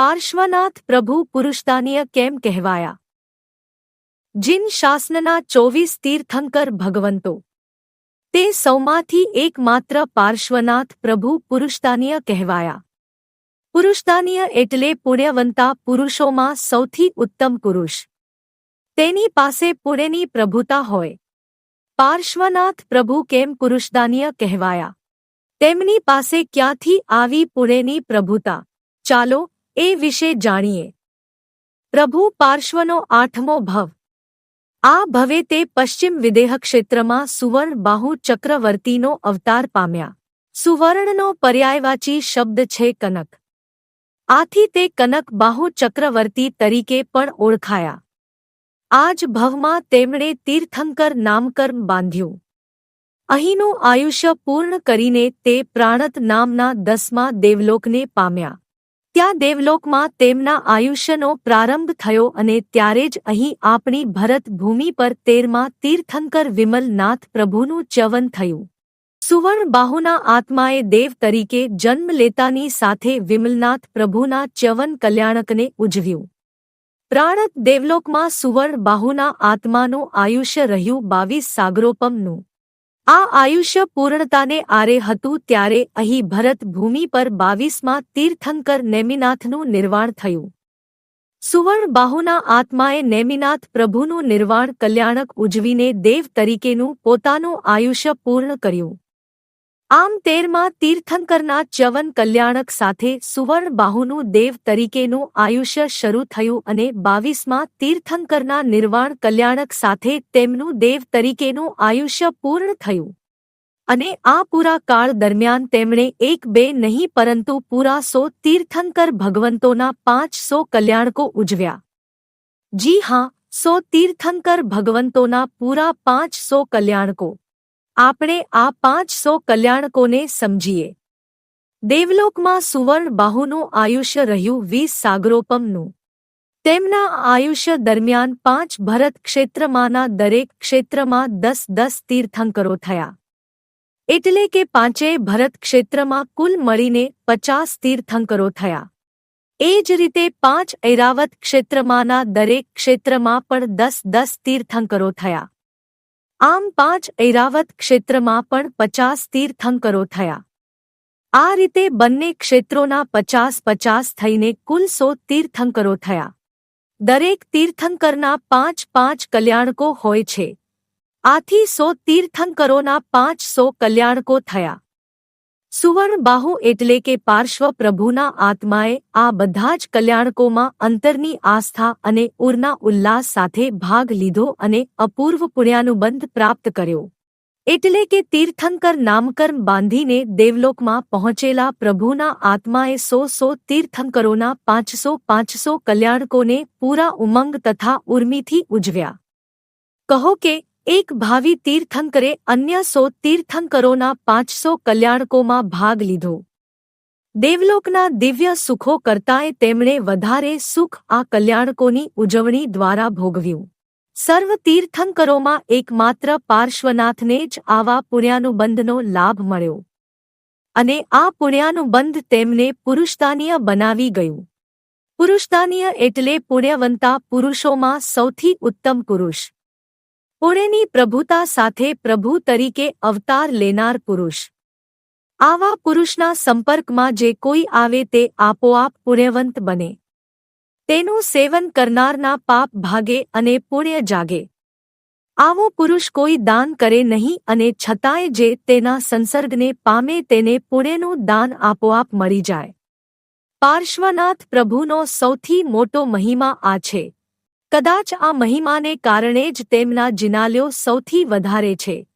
પાર્શ્વનાથ પ્રભુ પુરુષદાનીય કેમ કહેવાયા? જિન શાસનના ચોવીસ તીર્થંકર ભગવંતો. તે સૌમાંથી એકમાત્ર પાર્શ્વનાથ પ્રભુ પુરુષદાનીય કહેવાયા. પુરુષદાનીય એટલે પુણ્યવંતા પુરુષોમાં સૌથી ઉત્તમ પુરુષ. તેની પાસે પુણ્યની પ્રભુતા હોય. પાર્શ્વનાથ પ્રભુ કેમ પુરુષદાનીય કહેવાયા? તેમની પાસે ક્યાંથી આવી પુણ્યની પ્રભુતા? ચાલો એ વિશે જાણીએ. પ્રભુ પાર્શ્વનો આઠમો ભવ. આ ભવે તે પશ્ચિમ વિદેહ ક્ષેત્રમાં સુવર્ણ બાહુ ચક્રવર્તીનો અવતાર પામ્યા. સુવર્ણનો પર્યાયવાચી શબ્દ છે કનક. આથી તે કનક બાહુ ચક્રવર્તી તરીકે પણ ઓળખાયા. આજ ભવમાં તેમણે તીર્થંકર નામકર્મ બાંધ્યું. અહીંનું આયુષ્ય પૂર્ણ કરીને તે પ્રાણત નામના દસમા દેવલોકને પામ્યા. ત્યાં દેવલોકમાં તેમના આયુષ્યનો પ્રારંભ થયો અને ત્યારે જ અહીં આપણી ભરત ભૂમિ પર તેરમાં તીર્થંકર વિમલનાથ પ્રભુનું ચ્યવન થયું. સુવર્ણબાહુના આત્માએ દેવ તરીકે જન્મ લેતાની સાથે વિમલનાથ પ્રભુના ચ્યવન કલ્યાણકને ઉજવ્યું. પ્રાણત દેવલોકમાં સુવર્ણ બાહુના આત્માનું આયુષ્ય રહ્યું બાવીસ સાગરોપમનું. આ આયુષ્ય પૂર્ણતાને આરે હતું ત્યારે અહીં ભરત ભૂમિ પર બાવીસમાં તીર્થંકર નેમિનાથનું નિર્વાણ થયું. સુવર્ણ બાહુના આત્માએ નેમિનાથ પ્રભુનું નિર્વાણ કલ્યાણક ઉજવીને દેવ તરીકેનું પોતાનું આયુષ્ય પૂર્ણ કર્યું. આમ તેરમાં તીર્થંકરના ચ્યવન કલ્યાણક સાથે સુવર્ણ બાહુનું દેવ તરીકેનું આયુષ્ય શરૂ થયું અને બાવીસમાં તીર્થંકરના નિર્વાણ કલ્યાણક સાથે તેમનું દેવ તરીકેનું આયુષ્ય પૂર્ણ થયું. અને આ પૂરા કાળ દરમિયાન તેમણે એક બે નહીં પરંતુ પૂરા સો તીર્થંકર ભગવંતોના પાંચસો કલ્યાણકો ઉજવ્યા. જી હા, સો તીર્થંકર ભગવંતોના પૂરા પાંચ સો કલ્યાણકો. આપણે આ પાંચસો કલ્યાણકોને સમજીએ. દેવલોકમાં સુવર્ણ બાહુનું આયુષ્ય રહ્યું વીસ સાગરોપમનું. તેમના આયુષ્ય દરમિયાન પાંચ ભરત ક્ષેત્રમાંના દરેક ક્ષેત્રમાં દસ દસ તીર્થંકરો થયા. એટલે કે પાંચેય ભરત ક્ષેત્રમાં કુલ મળીને પચાસ તીર્થંકરો થયા. એ જ રીતે પાંચ ઐરાવત ક્ષેત્રમાંના દરેક ક્ષેત્રમાં પણ દસ દસ તીર્થંકરો થયા. આમ પાંચ ઐરાવત ક્ષેત્રમાં પણ પચાસ તીર્થંકરો થયા. આ રીતે બંને ક્ષેત્રોના પચાસ પચાસ થઈને કુલ સો તીર્થંકરો થયા. દરેક તીર્થંકરના પાંચ પાંચ કલ્યાણકો હોય છે. આથી સો તીર્થંકરોના પાંચ સો કલ્યાણકો થયા. સુવર્ણ બાહુ એટલે કે પાર્શ્વ પ્રભુના આત્માએ આ બધા જ કલ્યાણકોમાં અંતરની આસ્થા અને ઉરના ઉલ્લાસ સાથે ભાગ લીધો અને અપૂર્વ પુણ્યાનુબંધ પ્રાપ્ત કર્યો. એટલે કે તીર્થંકર નામકર્મ બાંધીને દેવલોકમાં પહોંચેલા પ્રભુના આત્માએ સો સો તીર્થંકરોના પાંચસો પાંચસો કલ્યાણકોને પૂરા ઉમંગ તથા ઉર્મિથી ઉજવ્યા. કહો કે એક ભાવિ તીર્થંકરે અન્ય સો તીર્થંકરોના પાંચસો કલ્યાણકોમાં ભાગ લીધો. દેવલોકના દિવ્ય સુખો કરતાંય તેમણે વધારે સુખ આ કલ્યાણકોની ઉજવણી દ્વારા ભોગવ્યું. સર્વ તીર્થંકરોમાં એકમાત્ર પાર્શ્વનાથને જ આવા પુણ્યાનુબંધનો લાભ મળ્યો. અને આ પુણ્યાનુબંધ તેમને પુરુષદાનીય બનાવી ગયું. પુરુષદાનીય એટલે પુણ્યવંતા પુરુષોમાં સૌથી ઉત્તમ પુરુષ. પુણેની પ્રભુતા સાથે પ્રભુ તરીકે અવતાર લેનાર પુરુષ. આવા પુરુષના સંપર્કમાં જે કોઈ આવે તે આપોઆપ પુણ્યવંત બને. તેનું સેવન કરનારના પાપ ભાગે અને પુણ્ય જાગે. આવો પુરુષ કોઈ દાન કરે નહીં અને છતાંય જે તેના સંસર્ગને પામે તેને પુણ્યનું દાન આપોઆપ મળી જાય. પાર્શ્વનાથ પ્રભુનો સૌથી મોટો મહિમા આ છે. કદાચ આ મહિમાને કારણે જ તેમના જિનાલ્યો સૌથી વધારે છે.